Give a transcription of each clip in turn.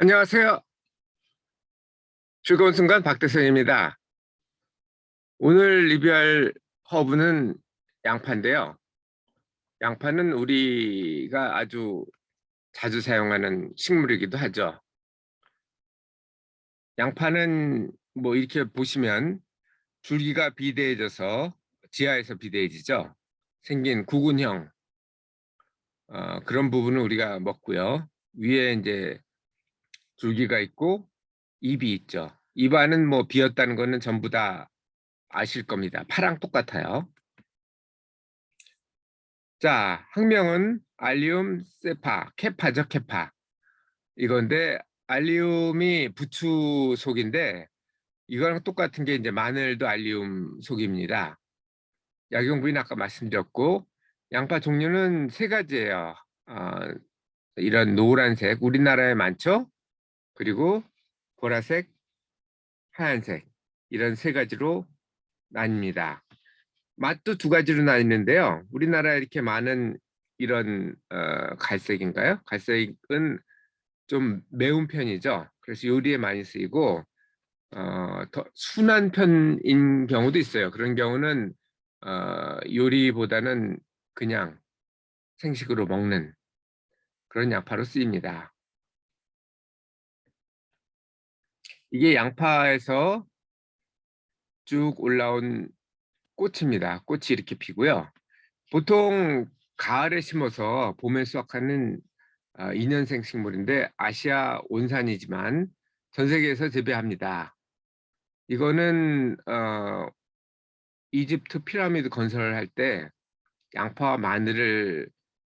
안녕하세요. 즐거운 순간 박대선입니다. 오늘 리뷰할 허브는 양파인데요. 양파는 우리가 아주 자주 사용하는 식물이기도 하죠. 양파는 뭐 이렇게 보시면 줄기가 비대해져서 지하에서 비대해지죠. 생긴 구근형 어, 그런 부분은 우리가 먹고요. 위에 이제 줄기가 있고 잎이 있죠. 잎 안은 뭐 비었다는 거는 전부 다 아실 겁니다. 파랑 똑같아요. 자, 학명은 알리움 세파, 케파죠, 케파. 이건데 알리움이 부추 속인데 이거랑 똑같은 게 이제 마늘도 알리움 속입니다. 약용부인 아까 말씀드렸고 양파 종류는 세 가지예요. 어, 이런 노란색 우리나라에 많죠? 그리고 보라색, 하얀색 이런 세 가지로 나뉩니다. 맛도 두 가지로 나뉘는데요. 우리나라에 이렇게 많은 이런 어, 갈색인가요? 갈색은 좀 매운 편이죠. 그래서 요리에 많이 쓰이고 어, 더 순한 편인 경우도 있어요. 그런 경우는 어, 요리보다는 그냥 생식으로 먹는 그런 양파로 쓰입니다. 이게 양파에서 쭉 올라온 꽃입니다. 꽃이 이렇게 피고요. 보통 가을에 심어서 봄에 수확하는 어, 2년생 식물인데 아시아 온산이지만 전 세계에서 재배합니다. 이거는 어, 이집트 피라미드 건설을 할 때 양파와 마늘을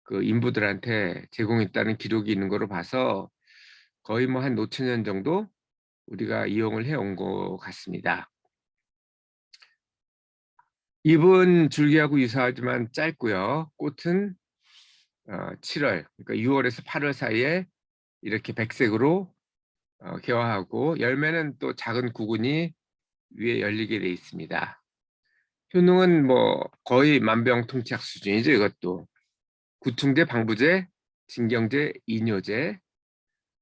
그 인부들한테 제공했다는 기록이 있는 거로 봐서 거의 뭐 한 5천 년 정도 우리가 이용을 해온 것 같습니다. 잎은 줄기하고 유사하지만 짧고요. 꽃은 어, 7월, 그러니까 6월에서 8월 사이에 이렇게 백색으로 어, 개화하고 열매는 또 작은 구근이 위에 열리게 돼 있습니다. 효능은 뭐 거의 만병통치약 수준이죠. 이것도 구충제, 방부제, 진경제, 이뇨제,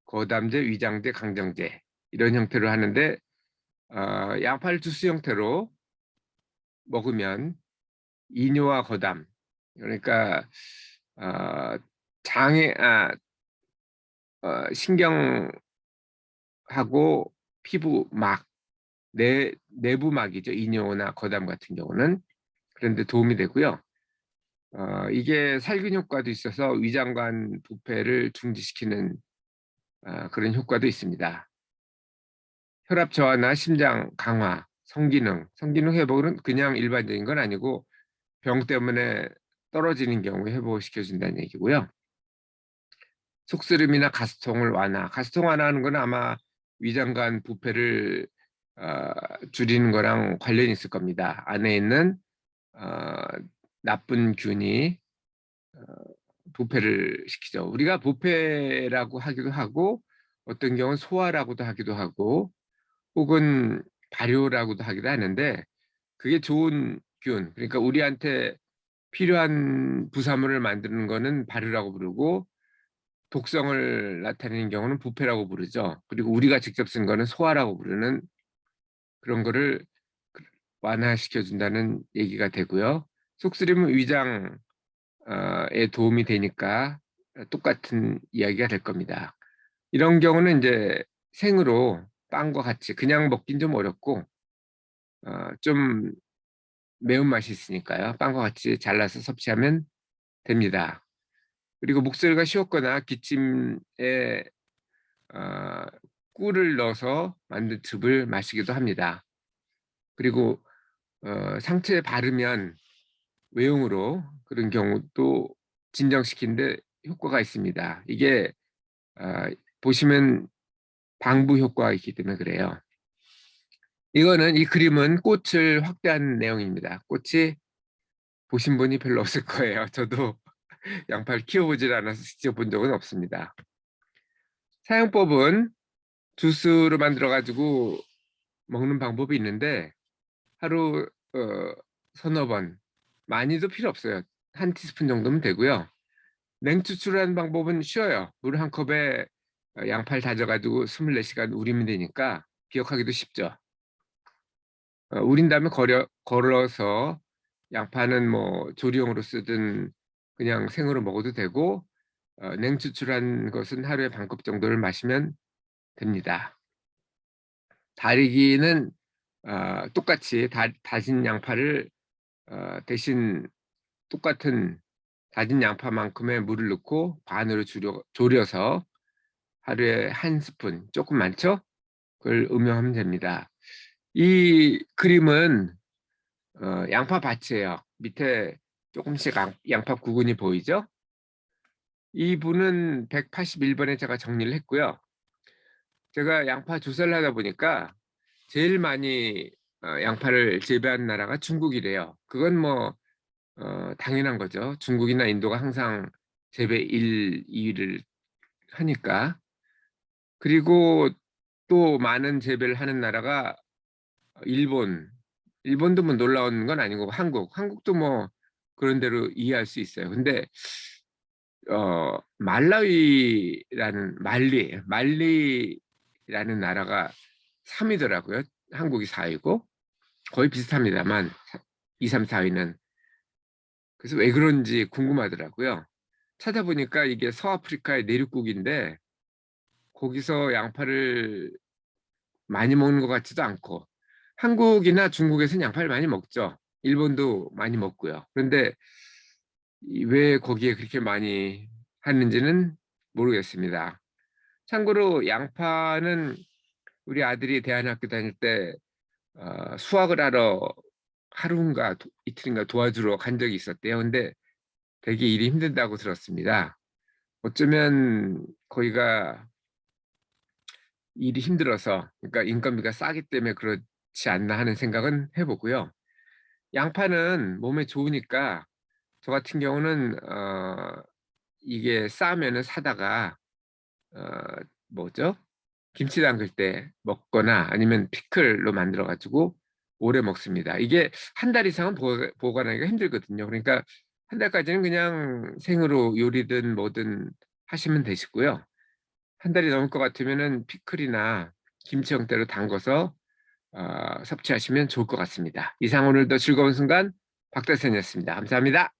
거담제, 위장제, 강정제 이런 형태로 하는데 어, 양파를 주스 형태로 먹으면 이뇨와 거담 그러니까 어, 장애 아, 어, 신경하고 피부 막 내 내부막이죠 이뇨나 거담 같은 경우는 그런데 도움이 되고요. 어, 이게 살균 효과도 있어서 위장관 부패를 중지시키는 어, 그런 효과도 있습니다. 혈압 저하나 심장 강화, 성기능, 성기능 회복은 그냥 일반적인 건 아니고 병 때문에 떨어지는 경우에 회복시켜준다는 얘기고요. 속쓰림이나 가스통을 완화, 가스통 완화하는 건 아마 위장관 부패를 어, 줄이는 거랑 관련이 있을 겁니다. 안에 있는 어, 나쁜 균이 어, 부패를 시키죠. 우리가 부패라고 하기도 하고 어떤 경우는 소화라고도 하기도 하고 혹은 발효라고도 하기도 하는데 그게 좋은 균 그러니까 우리한테 필요한 부산물을 만드는 거는 발효라고 부르고 독성을 나타내는 경우는 부패라고 부르죠. 그리고 우리가 직접 쓴 거는 소화라고 부르는 그런 거를 완화시켜 준다는 얘기가 되고요. 속쓰림은 위장에 도움이 되니까 똑같은 이야기가 될 겁니다. 이런 경우는 이제 생으로 빵과 같이 그냥 먹긴 좀 어렵고 어, 좀 매운맛이 있으니까요. 빵과 같이 잘라서 섭취하면 됩니다. 그리고 목소리가 쉬웠거나 기침에 어, 꿀을 넣어서 만든 즙을 마시기도 합니다. 그리고 어, 상처에 바르면 외용으로 그런 경우도 진정시키는데 효과가 있습니다. 이게 어, 보시면 방부 효과가 있기 때문에 그래요. 이거는 이 그림은 꽃을 확대한 내용입니다. 꽃이 보신 분이 별로 없을 거예요. 저도 양파를 키워보질 않아서 직접 본 적은 없습니다. 사용법은 주스로 만들어 가지고 먹는 방법이 있는데 하루 어, 서너 번 많이도 필요 없어요. 한 티스푼 정도면 되고요. 냉추출하는 방법은 쉬워요. 물 한 컵에 어, 양파를 다져가지고 24시간 우리면 되니까 기억하기도 쉽죠. 어, 우린 다음에 걸어, 걸어서 양파는 뭐 조리용으로 쓰든 그냥 생으로 먹어도 되고 어, 냉추출한 것은 하루에 반컵 정도를 마시면 됩니다. 다리기는 어, 똑같이 다, 다진 양파를 어, 대신 똑같은 다진 양파만큼의 물을 넣고 반으로 줄여, 졸여서 하루에 한 스푼 조금 많죠? 그걸 음용하면 됩니다. 이 그림은 어, 양파 밭이에요. 밑에 조금씩 양- 양파 구근이 보이죠? 이분은 181번에 제가 정리를 했고요. 제가 양파 조사를 하다 보니까 제일 많이 어, 양파를 재배하는 나라가 중국이래요. 그건 뭐 어, 당연한 거죠. 중국이나 인도가 항상 재배 1, 2위를 하니까. 그리고 또 많은 재배를 하는 나라가 일본, 일본도 뭐 놀라운 건 아니고 한국, 한국도 뭐 그런 대로 이해할 수 있어요. 근데 어 말라위라는 말리, 말리라는 나라가 3위더라고요. 한국이 4위고 거의 비슷합니다만 2, 3, 4위는 그래서 왜 그런지 궁금하더라고요. 찾아보니까 이게 서아프리카의 내륙국인데 거기서 양파를 많이 먹는 것 같지도 않고 한국이나 중국에서는 양파를 많이 먹죠. 일본도 많이 먹고요. 그런데 이- 왜 거기에 그렇게 많이 하는지는 모르겠습니다. 참고로 양파는 우리 아들이 대안학교 다닐 때 어, 수학을 하러 하루인가 도- 이틀인가 도와주러 간 적이 있었대요. 근데 되게 일이 힘든다고 들었습니다. 어쩌면 거기가 일이 힘들어서 그러니까 인건비가 싸기 때문에 그렇지 않나 하는 생각은 해보고요. 양파는 몸에 좋으니까 저 같은 경우는 어, 이게 싸면은 사다가 어, 뭐죠? 김치 담글 때 먹거나 아니면 피클로 만들어 가지고 오래 먹습니다. 이게 한 달 이상은 보- 보관하기가 힘들거든요. 그러니까 한 달까지는 그냥 생으로 요리든 뭐든 하시면 되시고요. 한 달이 넘을 것 같으면은 피클이나 김치 형태로 담궈서 어, 섭취하시면 좋을 것 같습니다. 이상 오늘도 즐거운 순간 박대선이었습니다. 감사합니다.